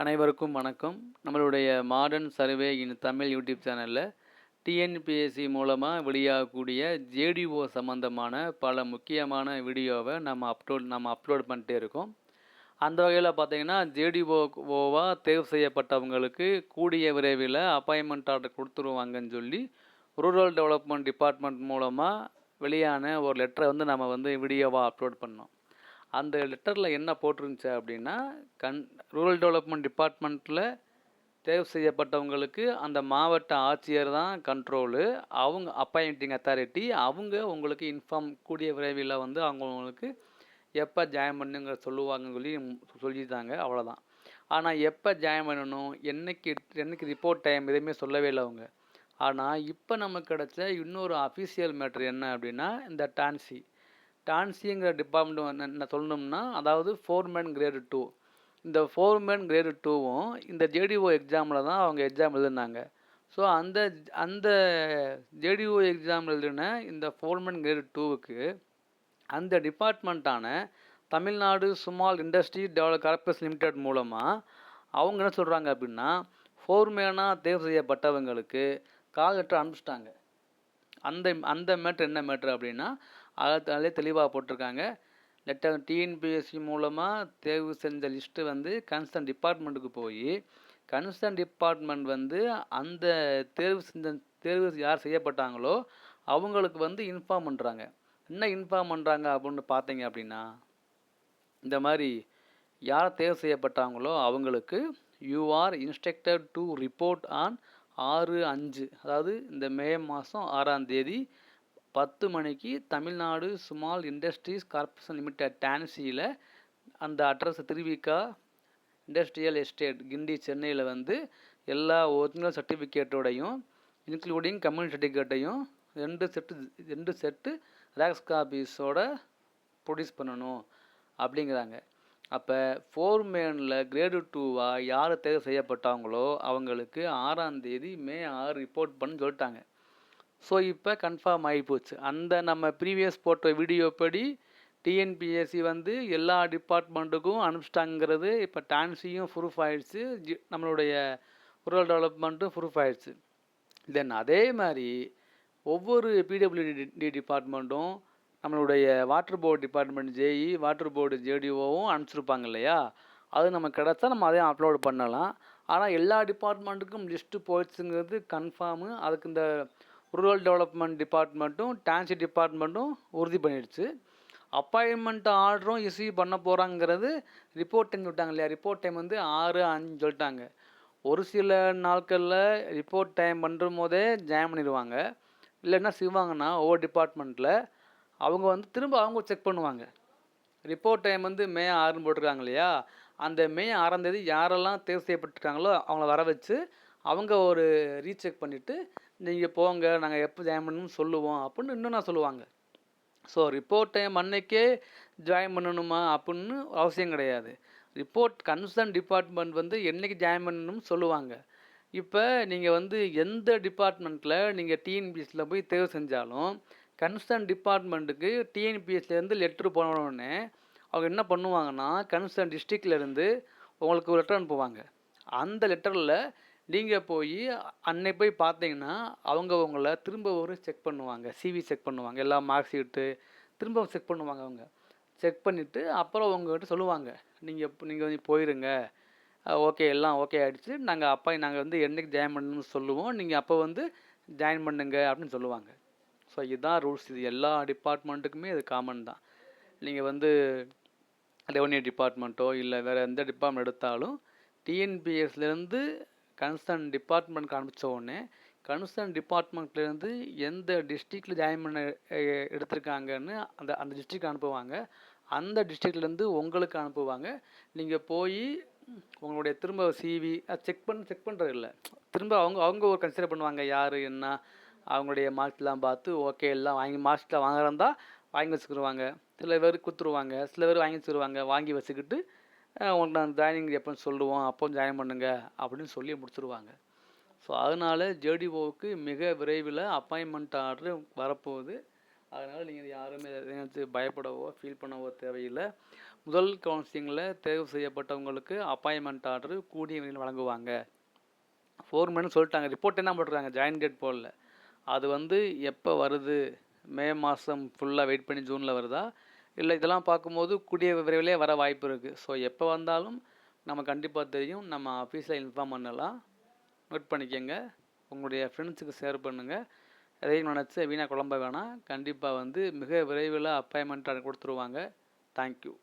அனைவருக்கும் வணக்கம். நம்மளுடைய modern survey in Tamil YouTube சேனலில் டிஎன்பிஎஸ்சி மூலமாக வெளியாகக்கூடிய ஜேடிஓ சம்மந்தமான பல முக்கியமான வீடியோவை நம்ம அப்லோட் நம்ம அப்லோட் பண்ணிட்டே இருக்கோம். அந்த வகையில் பார்த்தீங்கன்னா ஜேடிஓவாக தேர்வு செய்யப்பட்டவங்களுக்கு கூடிய விரைவில் அப்பாயின்மெண்ட் ஆர்டர் கொடுத்துருவாங்கன்னு சொல்லி ரூரல் டெவலப்மெண்ட் டிபார்ட்மெண்ட் மூலமாக வெளியான ஒரு லெட்டரை வந்து நம்ம வந்து வீடியோவாக அப்லோட் பண்ணோம். அந்த லெட்டரில் என்ன போட்டிருந்துச்சு அப்படின்னா கண் ரூரல் டெவலப்மெண்ட் டிபார்ட்மெண்ட்டில் தேர்வு செய்யப்பட்டவங்களுக்கு அந்த மாவட்ட ஆட்சியர் தான் கண்ட்ரோலு அவங்க அப்பாயிண்டிங் அத்தாரிட்டி அவங்க உங்களுக்கு இன்ஃபார்ம் கூடிய விரைவில் வந்து அவங்களுக்கு எப்போ ஜாயின் பண்ணுங்க சொல்லுவாங்கன்னு சொல்லி சொல்லிட்டாங்க அவ்வளோதான் ஆனால் எப்போ ஜாயின் பண்ணணும் என்னைக்கு என்னைக்கு ரிப்போர்ட் டைம் எதுவுமே சொல்லவே இல்லை அவங்க. ஆனால் இப்போ நமக்கு கிடச்ச இன்னொரு அஃபிஷியல் மேட்ரு என்ன அப்படின்னா இந்த டான்சி டான்சிங்கிற டிபார்ட்மெண்ட் என்ன சொல்லணும்னா அதாவது ஃபோர்மேன் கிரேடு டூ இந்த ஃபோர்மேன் கிரேடு டூவும் இந்த ஜேடிஓ எக்ஸாமில் தான் அவங்க எக்ஸாம் எழுதுனாங்க. ஸோ அந்த அந்த ஜேடிஓ எக்ஸாம் எழுதின இந்த ஃபோர்மேன் கிரேடு டூவுக்கு அந்த டிபார்ட்மெண்ட்டான Tamil Nadu small industry develop corporation limited மூலமாக அவங்க என்ன சொல்கிறாங்க அப்படின்னா ஃபோர்மேனாக தேர்வு செய்யப்பட்டவங்களுக்கு கால் லெட்டர் அனுப்பிச்சிட்டாங்க. அந்த அந்த மேட்ரு என்ன மேட்ரு அப்படின்னா அதனாலே தெளிவாக போட்டிருக்காங்க. லெட்டர் டிஎன்பிஎஸ்சி மூலமாக தேர்வு செஞ்ச லிஸ்ட்டு வந்து கன்சர்ன் டிபார்ட்மெண்ட்டுக்கு போய் கன்சர்ன் டிபார்ட்மெண்ட் வந்து அந்த தேர்வு செஞ்ச தேர்வு யார் செய்யப்பட்டாங்களோ அவங்களுக்கு வந்து இன்ஃபார்ம் பண்ணுறாங்க என்ன இன்ஃபார்ம் பண்ணுறாங்க அப்படின்னு பார்த்தீங்க அப்படின்னா இந்த மாதிரி யார் தேர்வு செய்யப்பட்டாங்களோ அவங்களுக்கு you are instructed to report on ஆறு அஞ்சு அதாவது இந்த மே மாதம் ஆறாம் தேதி பத்து மணிக்கு Tamil Nadu small industries corporation limited டான்சியில் அந்த address Thiru Vi Ka industrial estate Guindy சென்னையில் வந்து எல்லா ஒரிஜினல் சர்டிஃபிகேட்டோடையும் இன்க்ளூடிங் கம்யூனி சர்டிஃபிகேட்டையும் ரெண்டு செட்டு ரெண்டு செட்டு ரேக்ஸ் காப்பீஸோட ப்ரொடியூஸ் பண்ணணும் அப்படிங்கிறாங்க. அப்போ ஃபோர்மேனில் கிரேடு டூவாக யார் தேர்வு செய்யப்பட்டாங்களோ அவங்களுக்கு ஆறாம் தேதி மே ஆறு ரிப்போர்ட் பண்ணு சொல்லிட்டாங்க. ஸோ இப்போ கன்ஃபார்ம் ஆகிப்போச்சு அந்த நம்ம ப்ரீவியஸ் போட்ட வீடியோ படி டிஎன்பிஎஸ்சி வந்து எல்லா டிபார்ட்மெண்ட்டுக்கும் அனுப்பிச்சிட்டாங்கிறது இப்போ டான்சியும் ப்ரூஃப் ஆயிடுச்சு. ஜி- நம்மளுடைய ரூரல் டெவலப்மெண்ட்டும் ப்ரூஃப் ஆயிடுச்சு. தென் அதே மாதிரி ஒவ்வொரு பிடபிள்யூடி டிபார்ட்மெண்ட்டும் நம்மளுடைய water board department JE water board ஜேடிஓவும் அனுப்பிச்சிருப்பாங்க இல்லையா? அது நம்ம கிடச்சா நம்ம அதையும் அப்லோட் பண்ணலாம். ஆனால் எல்லா டிபார்ட்மெண்ட்டுக்கும் லிஸ்ட்டு போயிடுச்சுங்கிறது கன்ஃபார்மு அதுக்கு இந்த ரூரல் டெவலப்மெண்ட் டிபார்ட்மெண்ட்டும் டான்சி டிபார்ட்மெண்ட்டும் உறுதி பண்ணிடுச்சு. அப்பாயின்மெண்ட் ஆர்டரும் இஸ்யூ பண்ண போகிறாங்கிறது ரிப்போர்ட் டைம் விட்டாங்க இல்லையா? ரிப்போர்ட் டைம் வந்து ஆறு அஞ்சு சொல்லிட்டாங்க. ஒரு சில நாட்களில் ரிப்போர்ட் டைம் பண்ணுற போதே ஜாயின் பண்ணிடுவாங்க. இல்லைன்னா செய்வாங்கன்னா ஒவ்வொரு டிபார்ட்மெண்ட்டில் அவங்க வந்து திரும்ப அவங்க செக் பண்ணுவாங்க. ரிப்போர்ட் டைம் வந்து மே ஆறுன்னு போட்டிருக்காங்க இல்லையா? அந்த மே ஆறாம் தேதி யாரெல்லாம் தேர்வு செய்யப்பட்டிருக்காங்களோ அவங்கள வர வச்சு அவங்க ஒரு ரீசெக் பண்ணிவிட்டு நீங்கள் போங்க நாங்கள் எப்போ ஜாயின் பண்ணணும்னு சொல்லுவோம் அப்படின்னு இன்னும் நான் சொல்லுவாங்க. ஸோ ரிப்போர்ட் டைம் அன்னைக்கே ஜாயின் பண்ணணுமா அப்படின்னு அவசியம் கிடையாது. ரிப்போர்ட் கன்சர்ன் டிபார்ட்மெண்ட் வந்து என்னைக்கு ஜாயின் பண்ணணும்னு சொல்லுவாங்க. இப்போ நீங்கள் வந்து எந்த டிபார்ட்மெண்ட்டில் நீங்கள் டிஎன்பிஎஸ்சியில் போய் தேர்வு செஞ்சாலும் கன்சர்ன் டிபார்ட்மெண்ட்டுக்கு டிஎன்பிஎஸ்சிலேருந்து லெட்ரு போனவுடனே அவங்க என்ன பண்ணுவாங்கன்னா கன்சர்ன் டிஸ்ட்ரிக்ட்லேருந்து உங்களுக்கு ஒரு லெட்டர் அனுப்புவாங்க. அந்த லெட்டரில் நீங்கள் போய் அன்னை போய் பார்த்தீங்கன்னா அவங்க உங்களை திரும்ப ஒரு செக் பண்ணுவாங்க. சிவி செக் பண்ணுவாங்க. எல்லா மார்க் ஷீட்டு திரும்ப செக் பண்ணுவாங்க அவங்க. செக் பண்ணிவிட்டு அப்புறம் உங்ககிட்ட சொல்லுவாங்க. நீங்கள் நீங்கள் வந்து போயிருங்க. ஓகே எல்லாம் ஓகே ஆகிடுச்சு நாங்கள் அப்பா நாங்கள் வந்து என்னைக்கு ஜாயின் பண்ணணும்னு சொல்லுவோம். நீங்கள் அப்போ வந்து ஜாயின் பண்ணுங்க அப்படின்னு சொல்லுவாங்க. ஸோ இதுதான் ரூல்ஸ் இது எல்லா டிபார்ட்மெண்ட்டுக்குமே இது காமன் தான். நீங்கள் வந்து ரெவன்யூ டிபார்ட்மெண்ட்டோ இல்லை வேறு எந்த டிபார்ட்மெண்ட் எடுத்தாலும் டிஎன்பிஎஸ்லேருந்து கன்சர்ன் டிபார்ட்மெண்ட் காமிச்ச உடனே கன்சர்ன் டிபார்ட்மெண்ட்லேருந்து எந்த டிஸ்ட்ரிக்டில் ஜாயின் பண்ண எடுத்திருக்காங்கன்னு அந்த அந்த டிஸ்ட்ரிக்ட் அனுப்புவாங்க. அந்த டிஸ்ட்ரிக்ட்லேருந்து உங்களுக்கு அனுப்புவாங்க. நீங்கள் போய் உங்களுடைய திரும்ப சிவி செக் பண்ண செக் பண்ணுறது இல்லை. திரும்ப அவங்க அவங்க ஒரு கன்சிடர் பண்ணுவாங்க யார் என்ன அவங்களுடைய மார்க்ஸ்லாம் பார்த்து ஓகே எல்லாம் வாங்கி மார்க்ஸில் வாங்குறதா வாங்கி வச்சுக்கிடுவாங்க சில பேர் குத்துருவாங்க சில பேர் வாங்கி வச்சுருவாங்க வாங்கி வச்சுக்கிட்டு உனக்கு உங்களுக்கு நான் ஜாயினிங் எப்போன்னு சொல்லுவோம் அப்போ ஜாயின் பண்ணுங்க அப்படின்னு சொல்லி முடிச்சுருவாங்க. ஸோ அதனால் ஜேடிஓவுக்கு மிக விரைவில் அப்பாயின்மெண்ட் ஆர்டர் வரப்போகுது. அதனால் நீங்கள் யாருமே எதையாச்சும் பயப்படவோ ஃபீல் பண்ணவோ தேவையில்லை. முதல் கவுன்சிலிங்கில் தேர்வு செய்யப்பட்டவங்களுக்கு அப்பாயின்மெண்ட் ஆர்டர் கூடிய விரைவில் வழங்குவாங்க. ஃபோர் மணி சொல்லிட்டாங்க. ரிப்போர்ட் என்ன பண்ணுறாங்க ஜாயின் டேட் போடல. அது வந்து எப்போ வருது? மே மாதம் ஃபுல்லாக வெயிட் பண்ணி ஜூனில் வருதா? இல்லை இதெல்லாம் பார்க்கும்போது கூடிய விரைவிலே வர வாய்ப்பு இருக்குது ஸோ எப்போ வந்தாலும் நம்ம கண்டிப்பாக தெரியும். நம்ம ஆஃபீஸில் இன்ஃபார்ம் பண்ணலாம். நோட் பண்ணிக்கோங்க. உங்களுடைய ஃப்ரெண்ட்ஸுக்கு ஷேர் பண்ணுங்கள் எதையும் நினச்சி வீணாக குழம்ப வேணாம். கண்டிப்பாக வந்து மிக விரைவில் அப்பாயின்மெண்ட் கொடுத்துருவாங்க. தேங்க்யூ